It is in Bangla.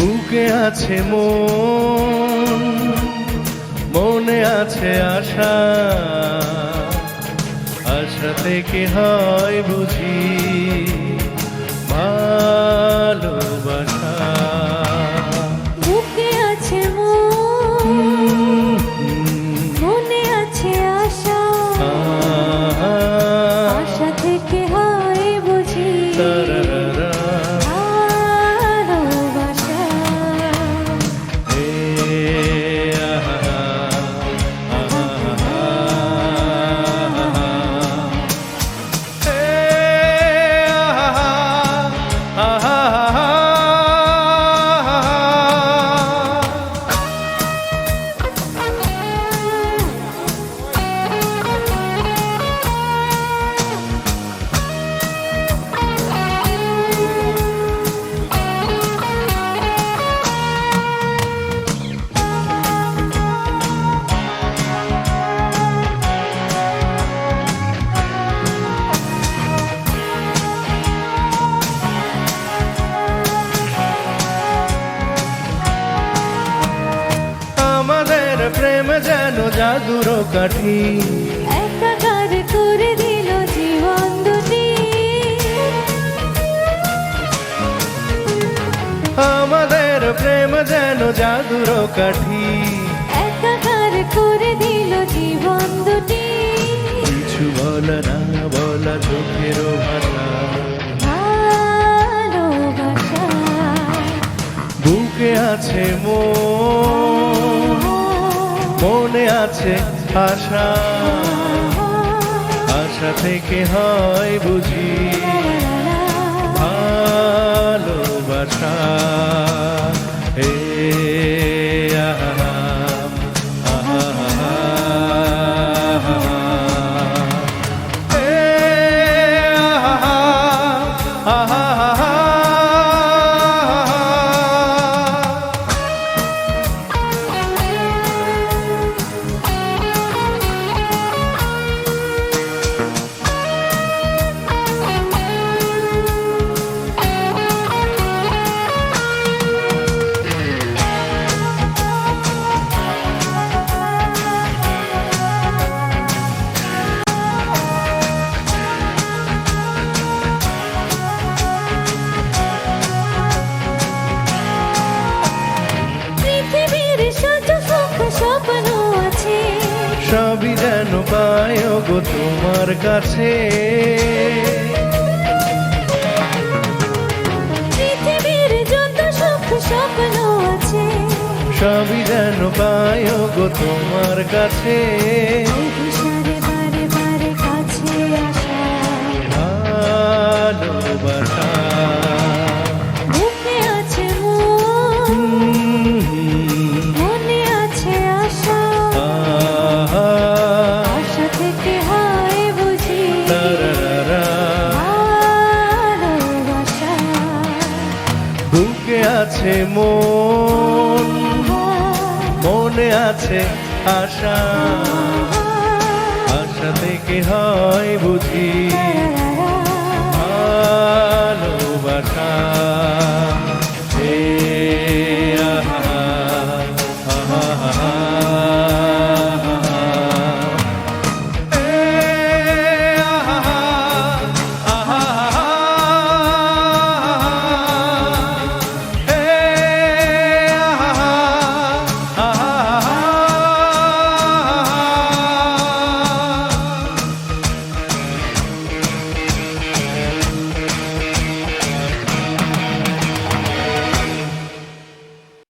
বুকে আছে মন মনে আছে আশা। আশা থেকে হয় বুঝি ভালোবাসা। যেন জাদুর কাঠি একাকার করে দিল জীবন দুটি। আমাদের প্রেম যেন জাদুর কাঠি একাকার করে দিল জীবন দুটি। কিছু বলা না বলা চোখের ভাষা। বুকে আছে মনে। আছে আশা। আশা থেকে হয় বুঝি ভালোবাসা। হে স্বপ্ন আছে। সবই যেন পায় গো তোমার কাছে। পৃথিবীর যত সুখ স্বপ্ন আছে। সবই যেন পায় গো তোমার কাছে। আছে মন মনে আছে আশা। আশা থেকে হয় বুঝি